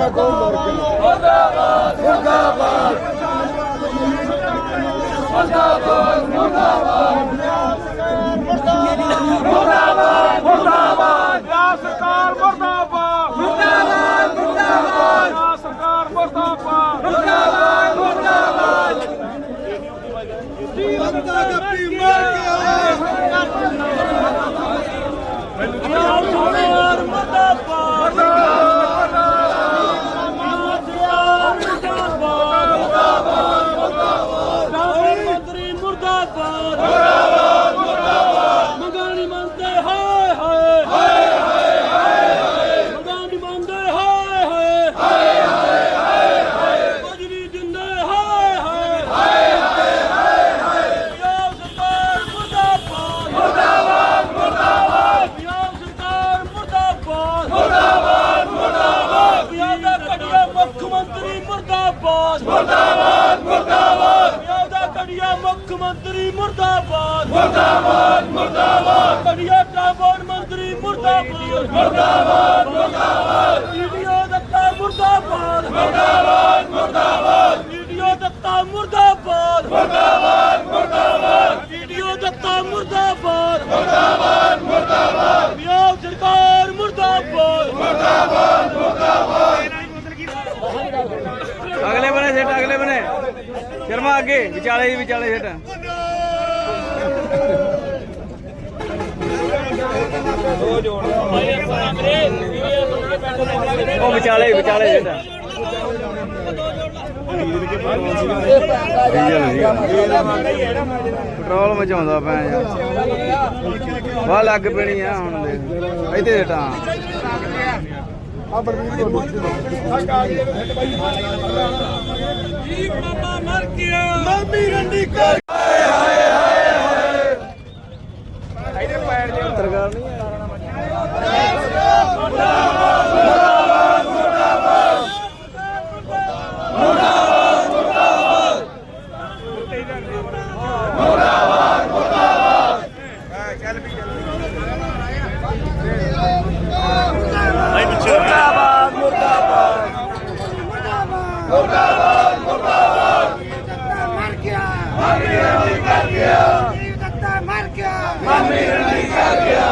ਗਿਆ ਕੌਣ ਮਰ ਗਿਆ? ਪੰਜਾਬ ਸਰਕਾਰ ਮੁਰਦਾਬਾਦ। ਮੁਰਦਾਬਾਦ ਮੁਰਦਾਬਾਦ। ਪੰਜਾਬ ਸਰਕਾਰ ਮੁਰਦਾਬਾਦ। ਮੁਰਦਾਬਾਦ ਮੁਰਦਾਬਾਦ। ਬੰਦਾ ਗੱਪੀ ਮਰ ਗਿਆ ਮੰਤਰੀ ਮੁਰਦਾਬਾਦ ਮੁਰਦਾਬਾਦ ਮੁਰਦਾਬਾਦ ਮੰਗਾਣੀ ਮੰਨਦੇ ਹਾਏ ਹਾਏ ਹਾਏ ਹਾਏ ਮੰਗਾਣੀ ਮੰਨਦੇ ਹਾਏ ਹਾਏ ਹਾਏ ਹਾਏ ਬਜਰੀ ਦਿੰਦੇ ਹਾਏ ਹਾਏ ਹਾਏ ਹਾਏ ਪੰਜਾਬ ਸਰਕਾਰ ਮੁਰਦਾਬਾਦ ਮੁਰਦਾਬਾਦ ਮੁਰਦਾਬਾਦ ਪੰਜਾਬ ਸਰਕਾਰ ਮੁਰਦਾਬਾਦ ਮੁਰਦਾਬਾਦ ਮੁਰਦਾਬਾਦ ਪੰਜਾਬ ਦਾ ਕੜੀਆ ਮੁੱਖ ਮੰਤਰੀ ਮੁਰਦਾਬਾਦ। ਮੁਰਦਾਬਾਦ ਮੁਰਦਾਬਾਦ। ਪੰਜਾਬ ਦਾ ਕੜੀਆ ਮੁੱਖ ਮੰਤਰੀ ਮੁਰਦਾਬਾਦ। ਮੁਰਦਾਬਾਦ ਮੁਰਦਾਬਾਦ। ਕੜੀਆ ਟਰਾਂਸਪੋਰਟ ਮੰਤਰੀ ਮੁਰਦਾਬਾਦ। ਮੁਰਦਾਬਾਦ ਮੁਰਦਾਬਾਦ। ਵੀਡੀਓ ਦਿੱਤਾ ਮੁਰਦਾਬਾਦ ਮੁਰਦਾਬਾਦ ਮੁਰਦਾਬਾਦ ਵੀਡੀਓ ਦਿੱਤਾ ਮੁਰਦਾਬਾਦ ਮੁਰਦਾਬਾਦ ਮੁਰਦਾਬਾਦ ਵੀਡੀਓ ਦਿੱਤਾ ਮੁਰਦਾਬਾਦ ਮੁਰਦਾਬਾਦ ਮੁਰਦਾਬਾਦ ਪੰਜਾਬ ਸਰਕਾਰ ਮੁਰਦਾਬਾਦ ਅਗਲੇ ਬਨੇ ਸੇਟ ਅਗਲੇ ਬਨੇ ਸ਼ਰਮਾ ਅੱਗੇ ਵਿਚਾਲੇ ਵਿਚਾਲੇ ਸੇਟ ਉਹ ਵਿਚਾਲੇ ਵਿਚਾਲੇ ਸੇਟ ਪੈਟਰੋਲ ਮਚਾਉਂਦਾ ਪੈ ਯਾਰ। ਵਾਹ ਲੱਗ ਪੈਣੀ ਆ ਹੁਣ ਦੇ ਇੱਥੇ ਸੇਟਾਂ ਜੀ ਮਾਮਾ ਮਰ ਗਿਆ। ਮਾਮੀ ਰੰਡੀ ਕਰ ਪੱਤਰਕਾਰ ਨਹੀਂ ਮਰ ਗਿਆ। ਮਾਮੀ ਰੰਡੀ ਕਰ ਗਿਆ। ਮਾਮੀ ਰੰਡੀ ਕਰ ਗਿਆ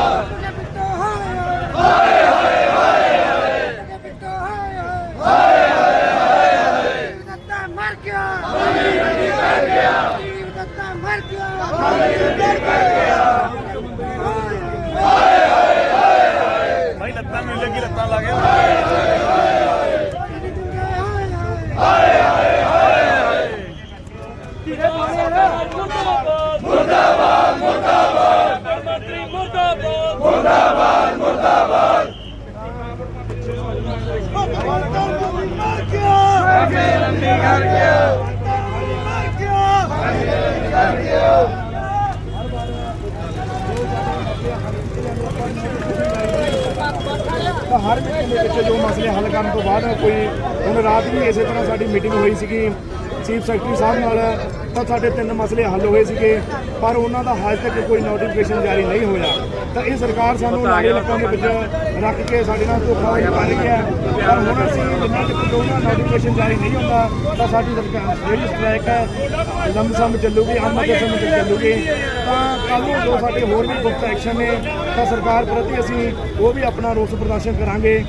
ਹਾਏ ਹਾਏ ਹਾਏ ਹਾਏ ਬਿੱਟੋ ਹਾਏ ਹਾਏ ਹਾਏ ਹਾਏ ਦਿੱਤਾ ਮਰ ਗਿਆ ਮਾਮੀ ਰੰਡੀ ਕਰ ਗਿਆ ਦਿੱਤਾ ਮਰ ਗਿਆ ਮਾਮੀ ਰੰਡੀ ਕਰ ਗਿਆ ਹਾਏ ਹਾਏ ਭਾਈ ਲੱਤਾਂ ਨੂੰ ਲੱਗੀ ਲੱਤਾਂ ਲਾ ਗਿਆ ਮੁਰਦਾਬਾਦ ਮੁਰਦਾਬਾਦ ਮੁਰਦਾਬਾਦ ਮੰਤਰੀ ਮੁਰਦਾਬਾਦ ਮੁਰਦਾਬਾਦ ਮੁਰਦਾਬਾਦ ਮਰ ਗਿਆ ਮਾਮੀ ਰੰਡੀ ਕਰ ਗਿਆ ਮਰ ਗਿਆ ਤਾਂ ਹਰ ਮੀਟਿੰਗ ਦੇ ਵਿੱਚ ਜੋ ਮਸਲੇ ਹੱਲ ਕਰਨ ਤੋਂ ਬਾਅਦ ਕੋਈ ਹੁਣ ਰਾਤ ਵੀ ਇਸੇ ਤਰ੍ਹਾਂ ਸਾਡੀ ਮੀਟਿੰਗ ਹੋਈ ਸੀਗੀ ਚੀਫ ਸੈਕਟਰੀ ਸਾਹਿਬ ਨਾਲ ਤਾਂ ਸਾਡੇ ਤਿੰਨ ਮਸਲੇ ਹੱਲ ਹੋਏ ਸੀਗੇ ਪਰ ਉਹਨਾਂ ਦਾ ਹਾਲ ਤੱਕ ਕੋਈ ਨੋਟੀਫਿਕੇਸ਼ਨ ਜਾਰੀ ਨਹੀਂ ਹੋਇਆ। ਤਾਂ ਇਹ ਸਰਕਾਰ ਸਾਨੂੰ ਨਾਲੇ ਲੱਤਾਂ ਦੇ ਵਿੱਚ ਰੱਖ ਕੇ ਸਾਡੇ ਨਾਲ ਧੋਖਾ ਕਰ ਰਹੀ ਹੈ ਪਰ ਹੁਣ ਅਸੀਂ ਜਿੰਨਾ ਤੱਕ ਉਹਨਾਂ ਨੋਟੀਫਿਕੇਸ਼ਨ ਜਾਰੀ ਨਹੀਂ ਹੁੰਦਾ, ਤਾਂ ਸਾਡੀ ਸਰਕਾਰ ਜਿਹੜੀ ਸਟ੍ਰਾਈਕ ਹੈ ਲੰਮਸਮ ਚੱਲੂਗੀ, ਆਮ ਦੇ ਸਮੇਂ ਚੱਲੂਗੀ। ਤਾਂ ਕੱਲ੍ਹ ਨੂੰ ਜੋ ਸਾਡੇ ਹੋਰ ਵੀ ਗੁਪਤ ਐਕਸ਼ਨ ਨੇ, ਤਾਂ ਸਰਕਾਰ ਪ੍ਰਤੀ ਅਸੀਂ ਉਹ ਵੀ ਆਪਣਾ ਰੋਸ ਪ੍ਰਦਰਸ਼ਨ ਕਰਾਂਗੇ।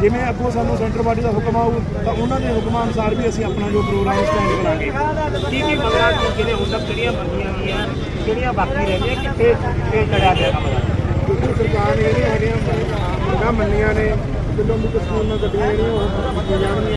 ਜਿਵੇਂ ਅੱਗੋਂ ਸਾਨੂੰ ਸੈਂਟਰ ਬਾਡੀ ਦਾ ਹੁਕਮ ਆਊ, ਤਾਂ ਉਹਨਾਂ ਦੇ ਹੁਕਮਾਂ ਅਨੁਸਾਰ ਵੀ ਅਸੀਂ ਆਪਣਾ ਜੋ ਪ੍ਰੋਗਰਾਮ ਸਟੈਂਡ ਕਰਾਂਗੇ। ਕੀ ਕੀ ਮੰਗਾਂ ਜਿਹੜੇ ਹੁਣ ਤੱਕ ਕਿਹੜੀਆਂ ਮੰਗੀਆਂ ਗਈਆਂ ਕਿਹੜੀਆਂ ਬਾਕੀ ਰਹਿੰਦੀਆਂ, ਕਿੱਥੇ ਇਹ ਕਰਿਆ ਗਿਆ? ਸਰਕਾਰ ਨੇ ਜਿਹੜੀਆਂ ਹੈਗੀਆਂ ਮੰਗਾਂ ਮੰਨੀਆਂ ਨੇ ਕਿਲੋਮੀਟਰ ਸਕੂਲ ਨਾਲ ਗੱਡੀਆਂ ਜਿਹੜੀਆਂ ਉਹ ਜਾਣਗੀਆਂ।